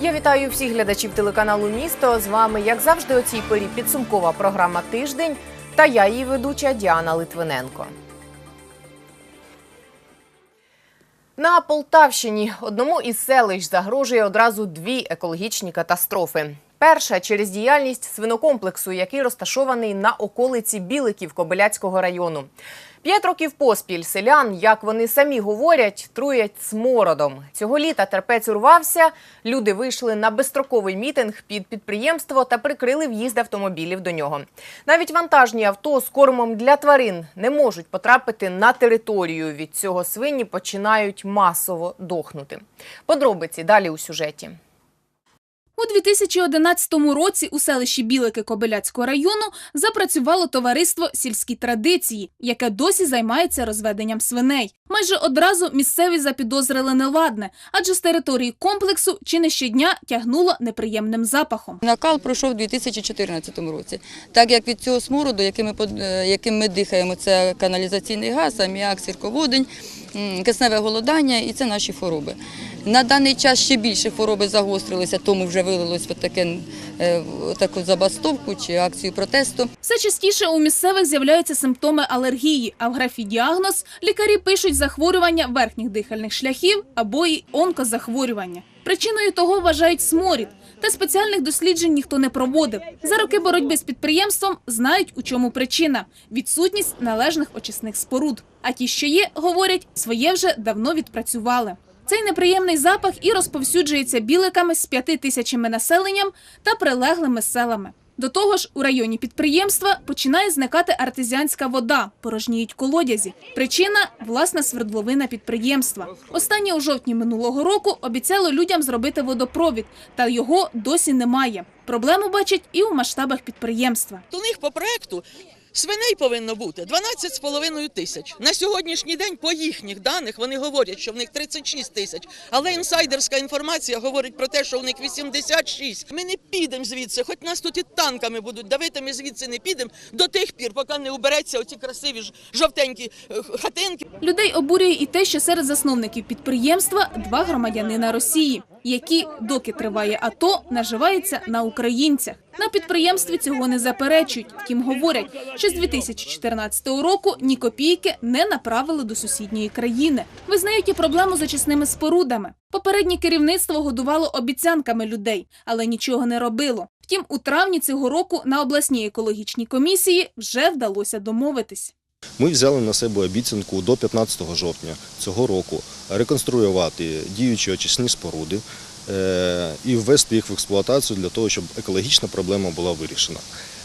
Я вітаю всіх глядачів телеканалу Місто. З вами, як завжди, о цій порі підсумкова програма Тиждень та я її ведуча Діана Литвиненко. На Полтавщині одному із селищ загрожує одразу дві екологічні катастрофи. Перша через діяльність свинокомплексу, який розташований на околиці Біликів Кобиляцького району. П'ять років поспіль селян, як вони самі говорять, труять смородом. Цього літа терпець урвався. Люди вийшли на безстроковий мітинг під підприємство та прикрили в'їзд автомобілів до нього. Навіть вантажні авто з кормом для тварин не можуть потрапити на територію. Від цього свині починають масово дохнути. Подробиці далі у сюжеті. У 2011 році у селищі Білики Кобиляцького району запрацювало товариство сільські традиції, яке досі займається розведенням свиней. Майже одразу місцеві запідозрили неладне, адже з території комплексу чи не щодня тягнуло неприємним запахом. Накал пройшов у 2014 році. Так як від цього смороду, яким ми, е, яким ми дихаємо, це каналізаційний газ, аміак, сірководень, кисневе голодання і це наші хвороби. На даний час ще більше хвороби загострилися, тому вже вилилось таке, е, таку забастовку чи акцію протесту. Все частіше у місцевих з'являються симптоми алергії, а в графі діагноз лікарі пишуть захворювання верхніх дихальних шляхів або й онкозахворювання. Причиною того вважають сморід, та спеціальних досліджень ніхто не проводив. За роки боротьби з підприємством знають, у чому причина – відсутність належних очисних споруд. А ті, що є, говорять, своє вже давно відпрацювали. Цей неприємний запах і розповсюджується біликами з п'яти тисячами населенням та прилеглими селами. До того ж, у районі підприємства починає зникати артезіанська вода, порожніють колодязі. Причина – власна свердловина підприємства. Останнє у жовтні минулого року обіцяло людям зробити водопровід, та його досі немає. Проблему бачать і у масштабах підприємства. У них по проекту свиней повинно бути 12,5 тисяч. На сьогоднішній день, по їхніх даних, вони говорять, що в них 36 тисяч. Але інсайдерська інформація говорить про те, що в них 86. Ми не підемо звідси, хоч нас тут і танками будуть давити, ми звідси не підемо до тих пір, поки не убереться оці красиві жовтенькі е, хатинки. Людей обурює і те, що серед засновників підприємства два громадянина Росії, які, доки триває АТО, наживаються на українцях. На підприємстві цього не заперечують. Втім, говорять, що з 2014 року ні копійки не направили до сусідньої країни. Визнають і проблему з очисними спорудами. Попереднє керівництво годувало обіцянками людей, але нічого не робило. Втім, у травні цього року на обласній екологічній комісії вже вдалося домовитись. Ми взяли на себе обіцянку до 15 жовтня цього року реконструювати діючі очисні споруди е, і ввести їх в експлуатацію для того, щоб екологічна проблема була вирішена.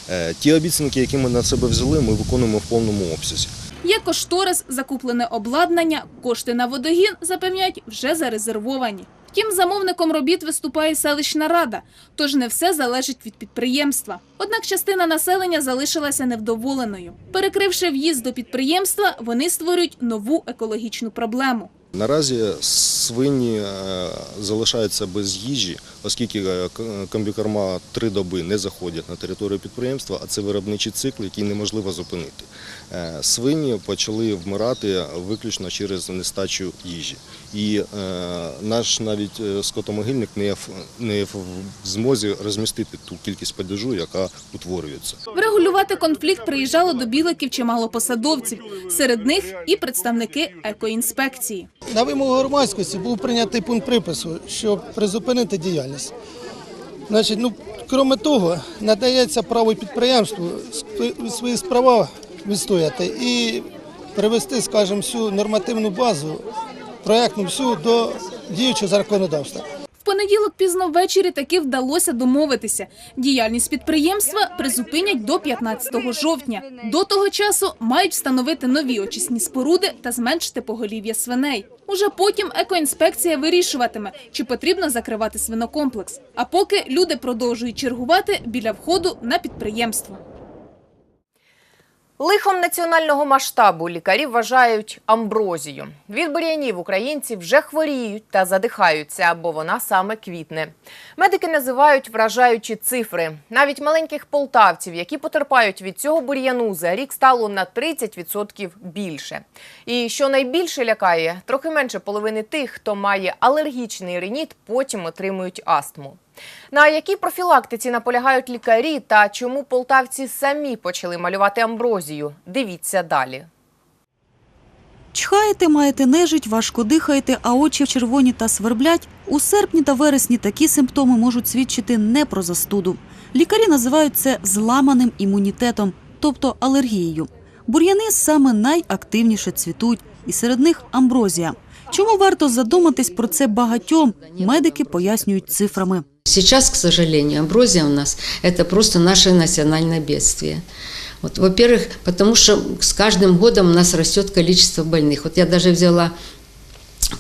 Е, Ті обіцянки, які ми на себе взяли, ми виконуємо в повному обсязі. Є кошторис, закуплене обладнання, кошти на водогін, запевняють, вже зарезервовані. Втім, замовником робіт виступає селищна рада, тож не все залежить від підприємства. Однак частина населення залишилася невдоволеною. Перекривши в'їзд до підприємства, вони створюють нову екологічну проблему. Наразі свині е, залишаються без їжі, оскільки е, комбікорма три доби не заходять на територію підприємства, а це виробничий цикл, який неможливо зупинити. Е, Свині почали вмирати виключно через нестачу їжі. І е, наш навіть е, скотомогильник не в, не в змозі розмістити ту кількість падежу, яка утворюється. Врегулювати конфлікт приїжджало до біликів чимало посадовців, серед них і представники екоінспекції. На вимогу громадськості був прийнятий пункт припису, щоб призупинити діяльність. Значить, ну, крім того, надається право підприємству свої справа відстояти і привести, скажімо, всю нормативну базу, проєктну всю до діючого законодавства. В понеділок пізно ввечері таки вдалося домовитися. Діяльність підприємства призупинять до 15 жовтня. До того часу мають встановити нові очисні споруди та зменшити поголів'я свиней. Уже потім екоінспекція вирішуватиме, чи потрібно закривати свинокомплекс. А поки люди продовжують чергувати біля входу на підприємство. Лихом національного масштабу лікарі вважають амброзію. Від бур'янів українці вже хворіють та задихаються, бо вона саме квітне. Медики називають вражаючі цифри. Навіть маленьких полтавців, які потерпають від цього бур'яну, за рік стало на 30% більше. І що найбільше лякає, трохи менше половини тих, хто має алергічний риніт, потім отримують астму. На якій профілактиці наполягають лікарі та чому полтавці самі почали малювати амброзію? Дивіться далі. Чхаєте, маєте нежить, важко дихаєте, а очі червоні та сверблять. У серпні та вересні такі симптоми можуть свідчити не про застуду. Лікарі називають це зламаним імунітетом, тобто алергією. Бур'яни саме найактивніше цвітуть, і серед них амброзія. Чому варто задуматись про це багатьом? Медики пояснюють цифрами. Сейчас, к сожалению, амброзия у нас – это просто наше национальное бедствие. Вот, во-первых, потому что с каждым годом у нас растет количество больных. Вот я даже взяла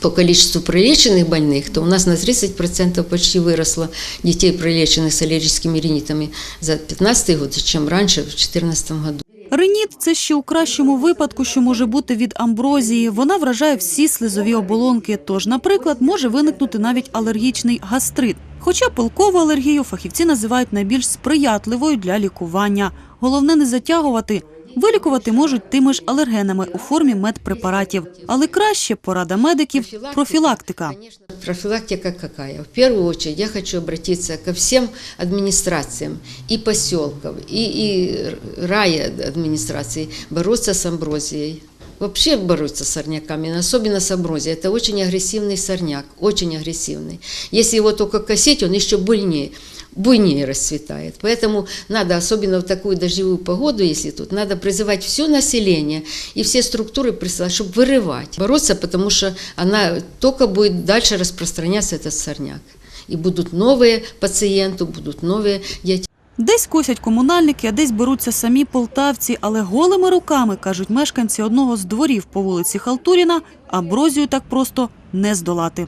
по количеству пролеченных больных, то у нас на 30% почти выросло детей, пролеченных с аллергическими ринитами за 2015 год, чем раньше, в 2014 году. Реніт – це ще у кращому випадку, що може бути від амброзії. Вона вражає всі слизові оболонки, тож, наприклад, може виникнути навіть алергічний гастрит. Хоча пилкову алергію фахівці називають найбільш сприятливою для лікування. Головне не затягувати. Вилікувати можуть тими ж алергенами у формі медпрепаратів. Але краще порада медиків – профілактика. Конечно, профилактика какая? В первую очередь я хочу обратиться ко всем администрациям и поселков, и, и рая администрации бороться с амброзией. Вообще бороться с сорняками, но особенно с амброзией. Это очень агрессивный сорняк, очень агрессивный. Если его только косить, он еще больнее, буйнее расцветает. Поэтому надо, особенно в такую дождевую погоду, если тут, надо призывать все население и все структуры чтобы вырывать. Бороться, потому что она только будет дальше распространяться, этот сорняк. И будут новые пациенты, будут новые дети. Десь косять комунальники, а десь беруться самі полтавці, але голими руками, кажуть мешканці одного з дворів по вулиці Халтуріна, амброзію так просто не здолати.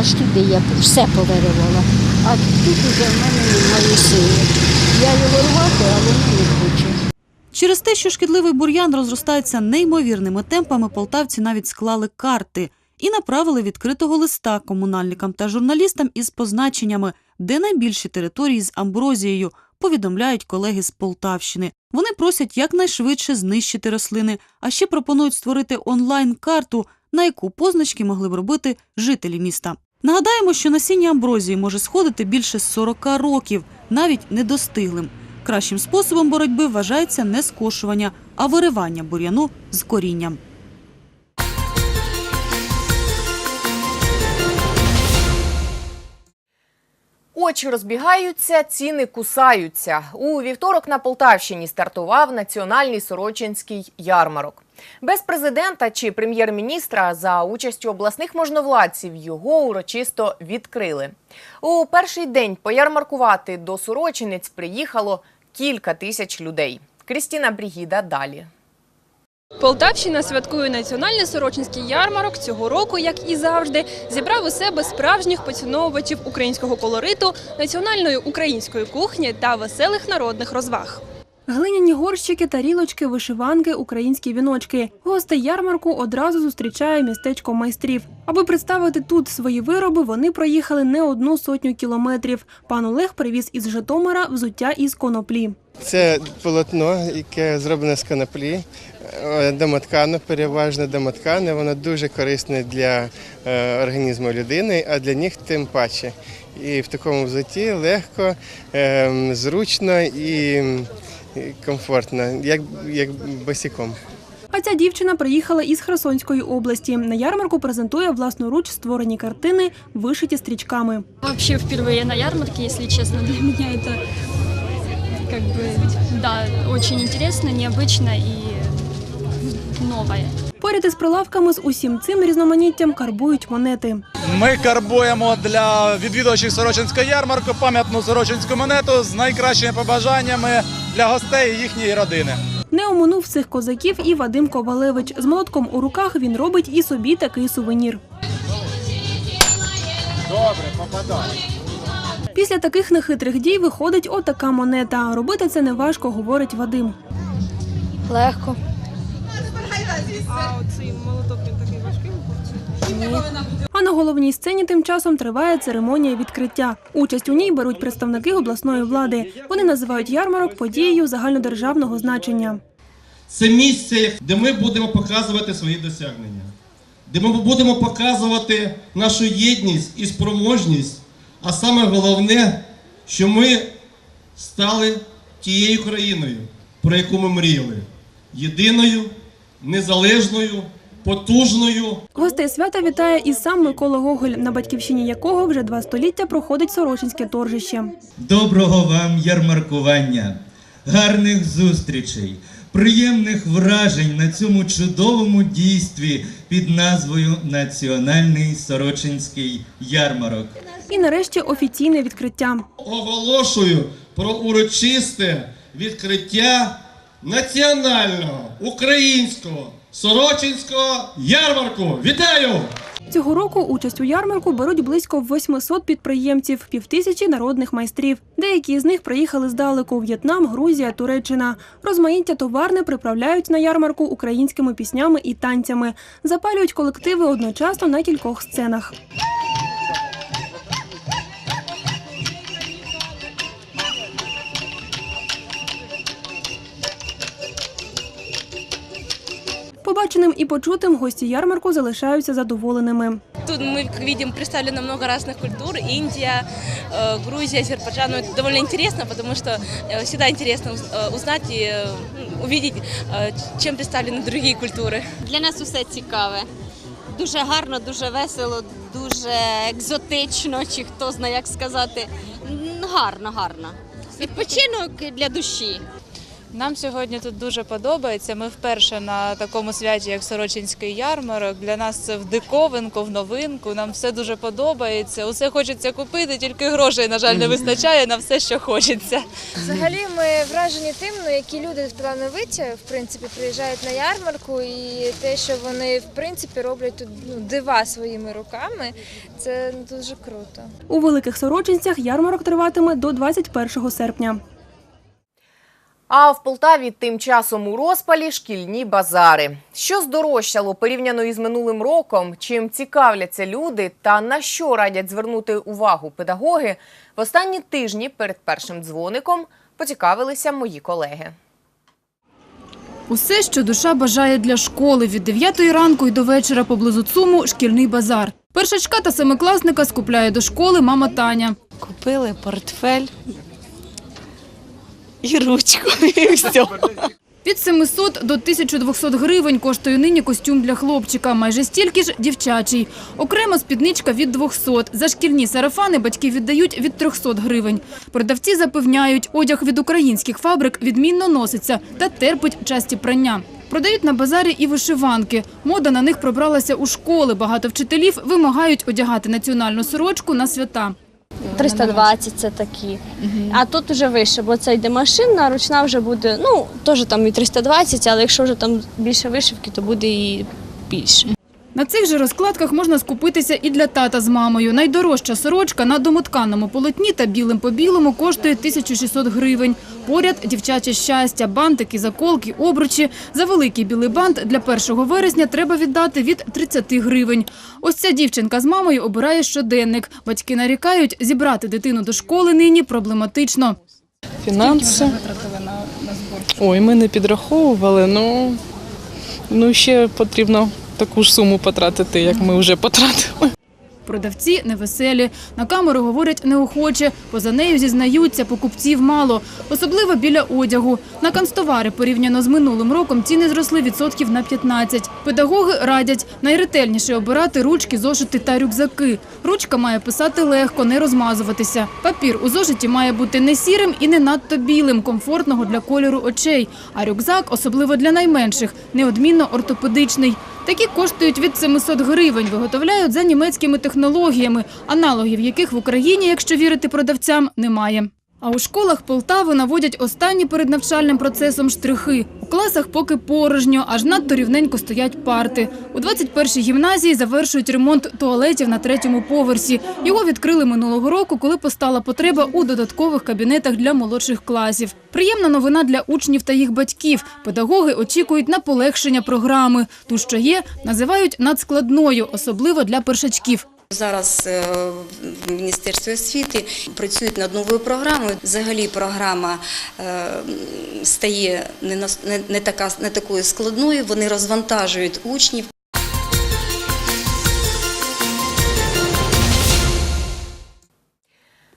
Аж туди я все повиривала, а тут уже в мене немає сили. Я його рвати, а воно не хоче. Через те, що шкідливий бур'ян розростається неймовірними темпами, полтавці навіть склали карти і направили відкритого листа комунальникам та журналістам із позначеннями, де найбільші території з амброзією, повідомляють колеги з Полтавщини. Вони просять якнайшвидше знищити рослини, а ще пропонують створити онлайн-карту, на яку позначки могли б робити жителі міста. Нагадаємо, що насіння амброзії може сходити більше 40 років, навіть недостиглим. Кращим способом боротьби вважається не скошування, а виривання бур'яну з корінням. Очі розбігаються, ціни кусаються. У вівторок на Полтавщині стартував національний сорочинський ярмарок. Без президента чи прем'єр-міністра за участю обласних можновладців його урочисто відкрили. У перший день поярмаркувати до Сорочинець приїхало кілька тисяч людей. Крістіна Брігіда далі. Полтавщина святкує національний сорочинський ярмарок. Цього року, як і завжди, зібрав у себе справжніх поціновувачів українського колориту, національної української кухні та веселих народних розваг. Глиняні горщики, тарілочки, вишиванки, українські віночки. Гостей ярмарку одразу зустрічає містечко майстрів. Аби представити тут свої вироби, вони проїхали не одну сотню кілометрів. Пан Олег привіз із Житомира взуття із коноплі. Це полотно, яке зроблене з коноплі, е, домоткано, переважно домоткане. Воно дуже корисне для е, організму людини, а для них тим паче. І в такому взутті легко, е, зручно і комфортно, як, як босиком. А ця дівчина приїхала із Херсонської області. На ярмарку презентує власноруч створені картини, вишиті стрічками. Вообще впервые на ярмарке, если честно, для меня это как бы, да, очень интересно, необычно и новое. Поряд із прилавками з усім цим різноманіттям карбують монети. Ми карбуємо для відвідувачів Сорочинського ярмарку пам'ятну сорочинську монету з найкращими побажаннями для гостей і їхньої родини. Не оминув цих козаків і Вадим Ковалевич. З молотком у руках він робить і собі такий сувенір. Добре, попадай. Після таких нехитрих дій виходить отака монета. Робити це неважко, говорить Вадим. Легко. А оцей молоток він такий важкий? А на головній сцені тим часом триває церемонія відкриття. Участь у ній беруть представники обласної влади. Вони називають ярмарок подією загальнодержавного значення. Це місце, де ми будемо показувати свої досягнення, де ми будемо показувати нашу єдність і спроможність, а саме головне, що ми стали тією країною, про яку ми мріяли. Єдиною, незалежною, потужною. Гостей свята вітає і сам Микола Гоголь, на батьківщині якого вже два століття проходить Сорочинське торжище. Доброго вам ярмаркування, гарних зустрічей, приємних вражень на цьому чудовому дійстві під назвою Національний Сорочинський ярмарок. І нарешті офіційне відкриття. Оголошую про урочисте відкриття національного українського сорочинського ярмарку. Вітаю! Цього року участь у ярмарку беруть близько 800 підприємців, півтисячі народних майстрів. Деякі з них приїхали здалеку – В'єтнам, Грузія, Туреччина. Розмаїття товарне приправляють на ярмарку українськими піснями і танцями. Запалюють колективи одночасно на кількох сценах. Побаченим і почутим гості ярмарку залишаються задоволеними. Тут мы видим представлено много разных культур. Индия, э, Грузия, Азербайджан. Ну, это довольно интересно, потому что э, всегда интересно уз- э, узнать и э, м, увидеть, э, чем представлены другие культуры. Для нас усе цікаве. Дуже гарно, дуже весело, дуже екзотично, чи хто знає, як сказати. М, Гарно, гарно. Відпочинок для душі. Нам сьогодні тут дуже подобається. Ми вперше на такому святі, як Сорочинський ярмарок. Для нас це в диковинку, в новинку. Нам все дуже подобається. Усе хочеться купити, тільки грошей, на жаль, не вистачає на все, що хочеться. Взагалі ми вражені тим, ну, які люди талановиті, в принципі, приїжджають на ярмарку, і те, що вони в принципі роблять тут ну, дива своїми руками, це дуже круто. У великих сорочинцях ярмарок триватиме до 21 серпня. А в Полтаві тим часом у розпалі шкільні базари. Що здорожчало порівняно із минулим роком, чим цікавляться люди та на що радять звернути увагу педагоги, в останні тижні перед першим дзвоником поцікавилися мої колеги. Усе, що душа бажає для школи від 9 ранку і до вечора поблизу ЦУМу – шкільний базар. Першачка та семикласника скупляє до школи мама Таня. Купили портфель і ручку, і все. Від 700 до 1200 гривень коштує нині костюм для хлопчика, майже стільки ж дівчачий. Окремо спідничка від 200. За шкільні сарафани батьки віддають від 300 гривень. Продавці запевняють, одяг від українських фабрик відмінно носиться та терпить часті прання. Продають на базарі і вишиванки. Мода на них пробралася у школи. Багато вчителів вимагають одягати національну сорочку на свята. 320 це такі. А тут вже вище, бо це йде машина, ручна вже буде, ну, теж там і 320, але якщо вже там більше вишивки, то буде і більше. На цих же розкладках можна скупитися і для тата з мамою. Найдорожча сорочка на домотканому полотні та білим по білому коштує 1600 гривень. Поряд дівчаче щастя, бантики, заколки, обручі. За великий білий бант для 1 вересня треба віддати від 30 гривень. Ось ця дівчинка з мамою обирає щоденник. Батьки нарікають, зібрати дитину до школи нині проблематично. Фінанси. Ой, ми не підраховували, ну, ну ще потрібно таку ж суму потратити, як ми вже потратили. Продавці невеселі. На камеру говорять неохоче. Поза нею зізнаються, покупців мало. Особливо біля одягу. На канцтовари порівняно з минулим роком ціни зросли відсотків на 15. Педагоги радять найретельніше обирати ручки, зошити та рюкзаки. Ручка має писати легко, не розмазуватися. Папір у зошиті має бути не сірим і не надто білим, комфортного для кольору очей. А рюкзак, особливо для найменших, неодмінно ортопедичний. Такі коштують від 700 гривень, виготовляють за німецькими технологіями, аналогів яких в Україні, якщо вірити продавцям, немає. А у школах Полтави наводять останні перед навчальним процесом штрихи. У класах поки порожньо, аж надто рівненько стоять парти. У 21-й гімназії завершують ремонт туалетів на третьому поверсі. Його відкрили минулого року, коли постала потреба у додаткових кабінетах для молодших класів. Приємна новина для учнів та їх батьків. Педагоги очікують на полегшення програми. Ту, що є, називають надскладною, особливо для першачків. Зараз е, в Міністерстві освіти працюють над новою програмою. Взагалі програма е, стає не, така, не такою складною, вони розвантажують учнів.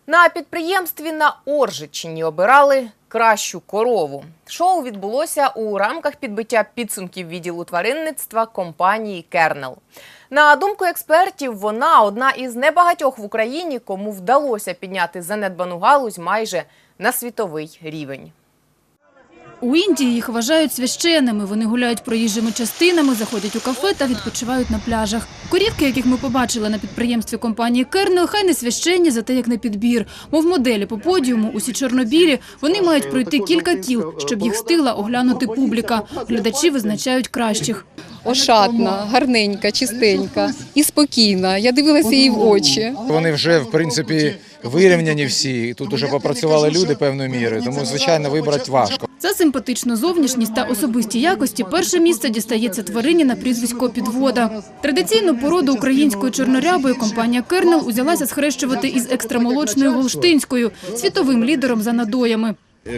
На підприємстві на Оржичині обирали кращу корову. Шоу відбулося у рамках підбиття підсумків відділу тваринництва компанії Кернел. На думку експертів, вона одна із небагатьох в Україні, кому вдалося підняти занедбану галузь майже на світовий рівень. У Індії їх вважають священними. Вони гуляють проїжджими частинами, заходять у кафе та відпочивають на пляжах. Корівки, яких ми побачили на підприємстві компанії Кернел, хай не священні, зате як на підбір. Мов моделі по подіуму, усі чорнобілі, вони мають пройти кілька кіл, щоб їх встигла оглянути публіка. Глядачі визначають кращих. ошатна, гарненька, чистенька і спокійна. Я дивилася їй в очі. Вони вже в принципі вирівняні всі. Тут уже попрацювали люди певною мірою, тому звичайно вибрати важко. За симпатичну зовнішність та особисті якості перше місце дістається тварині на прізвисько Підвода. Традиційну породу української чорнорябої компанія Кернел узялася схрещувати із екстрамолочною голштинською, світовим лідером за надоями.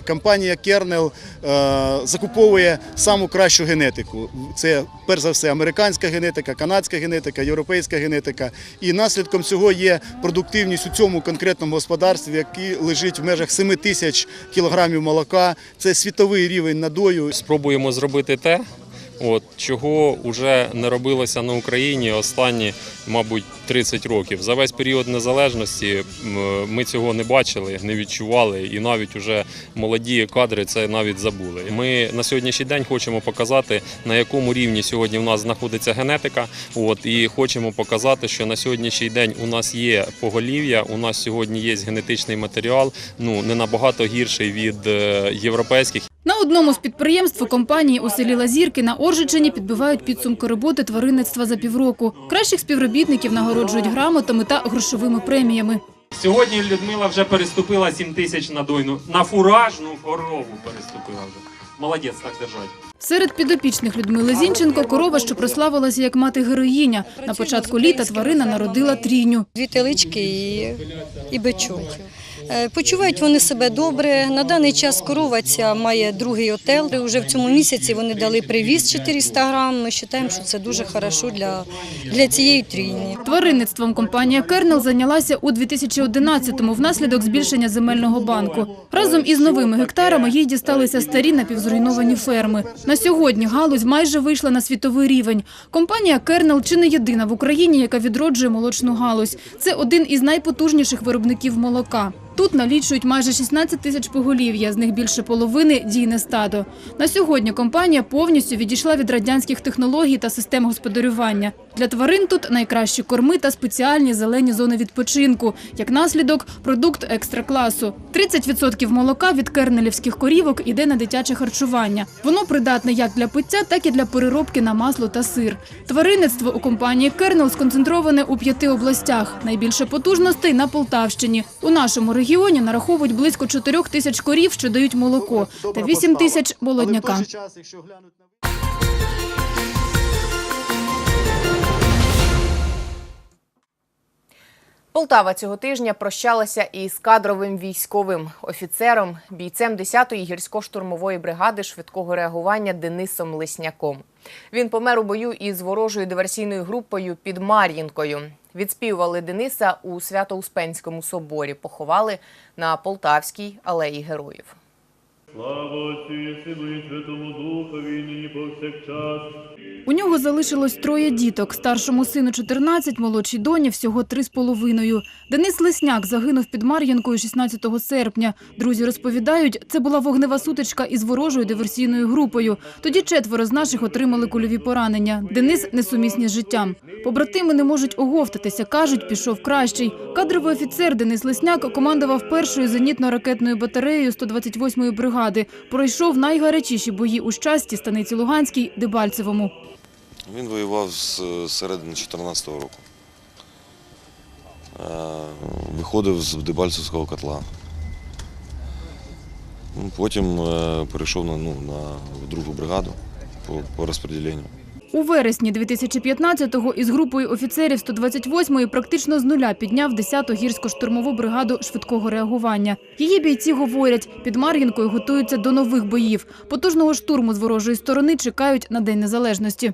Компанія Kernel е, закуповує саму кращу генетику. Це перш за все американська генетика, канадська генетика, європейська генетика. І наслідком цього є продуктивність у цьому конкретному господарстві, який лежить в межах 7 тисяч кілограмів молока. Це світовий рівень надою. Спробуємо зробити те, от, чого вже не робилося на Україні останні, мабуть, 30 років. За весь період незалежності ми цього не бачили, не відчували, і навіть уже молоді кадри це навіть забули. Ми на сьогоднішній день хочемо показати, на якому рівні сьогодні в нас знаходиться генетика. От, і хочемо показати, що на сьогоднішній день у нас є поголів'я, у нас сьогодні є генетичний матеріал, ну не набагато гірший від е, європейських. На одному з підприємств компанії у селі Лазірки на Оржичині підбивають підсумки роботи тваринництва за півроку. Кращих співробітників нагороджують грамотами та грошовими преміями. Сьогодні Людмила вже переступила 7 тисяч на дойну. На фуражну корову переступила вже. Молодець, так держать. Серед підопічних Людмили Зінченко корова, що прославилася як мати героїня. На початку літа тварина народила трійню. Дві телички і, і бичок. Е, Почувають вони себе добре. На даний час корова ця має другий отел. Уже в цьому місяці вони дали привіз 400 грам. Ми вважаємо, що це дуже хорошо для, для цієї трійні. Тваринництвом компанія Кернел зайнялася у 2011-му внаслідок збільшення земельного банку. Разом із новими гектарами їй дісталися старі напівзруйновані ферми. На сьогодні галузь майже вийшла на світовий рівень. Компанія Кернел чи не єдина в Україні, яка відроджує молочну галузь. Це один із найпотужніших виробників молока. Тут налічують майже 16 тисяч поголів'я, з них більше половини – дійне стадо. На сьогодні компанія повністю відійшла від радянських технологій та систем господарювання. Для тварин тут найкращі корми та спеціальні зелені зони відпочинку. Як наслідок – продукт екстра-класу. 30% молока від кернелівських корівок іде на дитяче харчування. Воно придатне як для пиття, так і для переробки на масло та сир. Тваринництво у компанії Кернел сконцентроване у п'яти областях. Найбільше потужностей на Полтавщині. У нашому регіоні нараховують близько 4 тисяч корів, що дають молоко, та 8 тисяч молодняка. Полтава цього тижня прощалася із кадровим військовим офіцером, бійцем 10-ї гірсько-штурмової бригади швидкого реагування Денисом Лесняком. Він помер у бою із ворожою диверсійною групою під Мар'їнкою. Відспівували Дениса у Свято-Успенському соборі, поховали на Полтавській алеї героїв. Слава Отцю і Сину і Святому Духові, нині повсякчас. У нього залишилось троє діток. Старшому сину 14, молодшій доні всього 3,5. Денис Лесняк загинув під Мар'їнкою 16 серпня. Друзі розповідають, це була вогнева сутичка із ворожою диверсійною групою. Тоді четверо з наших отримали кульові поранення. Денис несумісні з життям. Побратими не можуть оговтатися, кажуть, пішов кращий. Кадровий офіцер Денис Лесняк командував першою зенітно-ракетною батареєю 128-ї бригади. Бригади. Пройшов найгарячіші бої у щасті станиці Луганській Дебальцевому. Він воював з е, середини 2014 року. Е, Виходив з Дебальцевського котла. Ну, Потім е, перейшов на, ну, на другу бригаду по, по розподіленню. У вересні 2015-го із групою офіцерів 128-ї практично з нуля підняв 10-ту гірсько-штурмову бригаду швидкого реагування. Її бійці говорять, під Мар'їнкою готуються до нових боїв. Потужного штурму з ворожої сторони чекають на День Незалежності.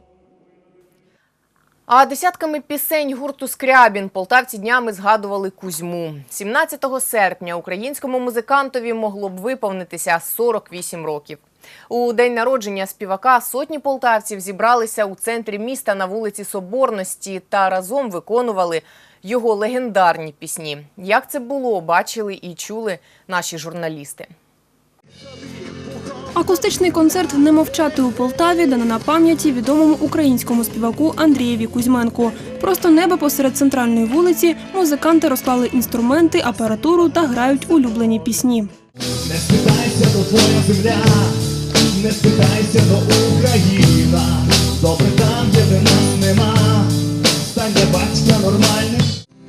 А десятками пісень гурту Скрябін полтавці днями згадували Кузьму. 17 серпня українському музикантові могло б виповнитися 48 років. У день народження співака сотні полтавців зібралися у центрі міста на вулиці Соборності та разом виконували його легендарні пісні. Як це було, бачили і чули наші журналісти. Акустичний концерт «Не мовчати у Полтаві дано на пам'яті відомому українському співаку Андрієві Кузьменку. Просто неба посеред центральної вулиці музиканти розклали інструменти, апаратуру та грають улюблені пісні. Не спитайся, то твоя земля, не спитайся, то Україна. Добре там, де де нас нема, стань для батька нормальним.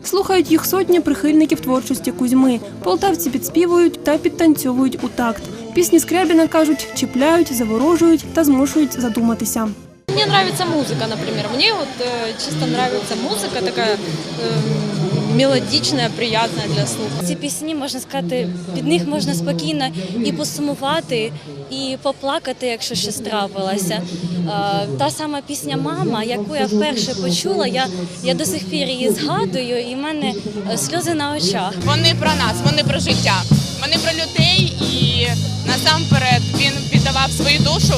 Слухають їх сотні прихильників творчості Кузьми. Полтавці підспівують та підтанцьовують у такт. Пісні Скрябіна, кажуть, чіпляють, заворожують та змушують задуматися. Мне нравится музыка, например. Мне вот э, чисто нравится музыка такая э, мелодичная, приятная для слуха. Ці пісні можна сказати, під них можна спокійно і посумувати, і поплакати, якщо щось трапилося. Е, Та сама пісня Мама, яку я вперше почула, я, я до сих пір її згадую, і в мене е, сльози на очах. Вони про нас, вони про життя, вони про людей, і насамперед він віддавав свою душу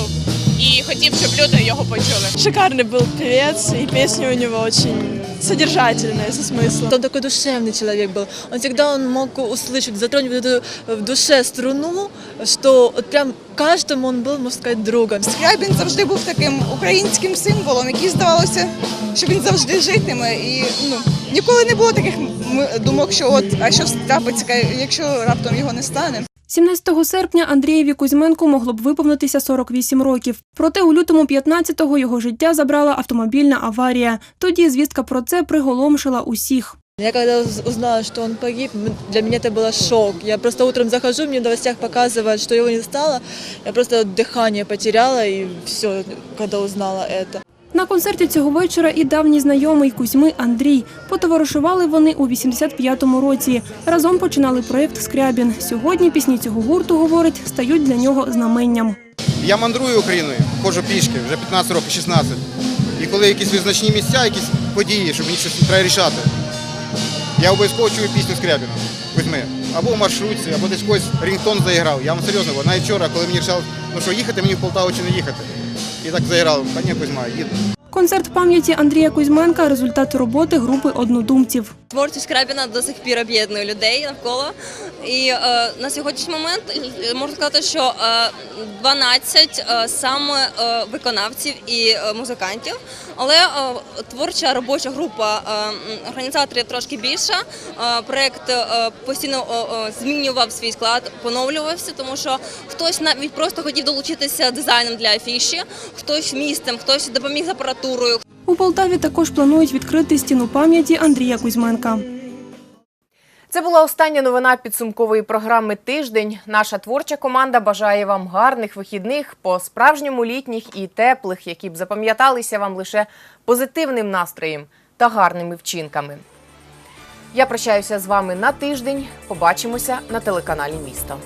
і хотів, щоб люди його почули. Шикарный был певец, и песни у него очень содержательные, со смыслом. Он такой душевный человек был. Он всегда он мог услышать, затронуть вот эту в душе струну, что вот прям каждому он был, можно сказать, другом. Скрябін завжди був таким українським символом, який здавалося, що він завжди житиме. І ну ніколи не було таких м- думок, що от а що трапиться, якщо раптом його не стане. 17 серпня Андрієві Кузьменку могло б виповнитися 48 років. Проте у лютому 15-го його життя забрала автомобільна аварія. Тоді звістка про це приголомшила усіх. Я когда уз- узнала, что он погиб, м- для меня это было шок. Я просто утром захожу, мне в новостях показывают, что его не стало. Я просто дыхание потеряла и все, когда узнала это. На концерті цього вечора і давній знайомий Кузьми Андрій. Потоваришували вони у 85-му році. Разом починали проєкт Скрябін. Сьогодні пісні цього гурту, говорить, стають для нього знаменням. Я мандрую Україною, ходжу пішки, вже 15 років, 16. І коли якісь визначні місця, якісь події, щоб мені щось треба рішати, я обов'язково чую пісню Скрябіна, Кузьми. Або в маршрутці, або десь когось рінгтон заіграв. Я вам серйозно, навіть вчора, коли мені рішали, ну що, їхати мені в Полтаву чи не їхати. І так заіграв, та ні, Кузьма, їду. Концерт пам'яті Андрія Кузьменка результат роботи групи однодумців. Творчість Крабіна до сих пір об'єднує людей навколо. І е, на сьогоднішній момент е, можна сказати, що е, 12 е, саме е, виконавців і е, музикантів, але е, творча робоча група е, організаторів трошки більша. Е, проект е, постійно е, змінював свій склад, поновлювався, тому що хтось навіть просто хотів долучитися дизайном для афіші, хтось місцем, хтось допоміг з апаратурою, У Полтаві також планують відкрити стіну пам'яті Андрія Кузьменка. Це була остання новина підсумкової програми Тиждень. Наша творча команда бажає вам гарних вихідних, по-справжньому літніх і теплих, які б запам'яталися вам лише позитивним настроєм та гарними вчинками. Я прощаюся з вами на тиждень. Побачимося на телеканалі Місто.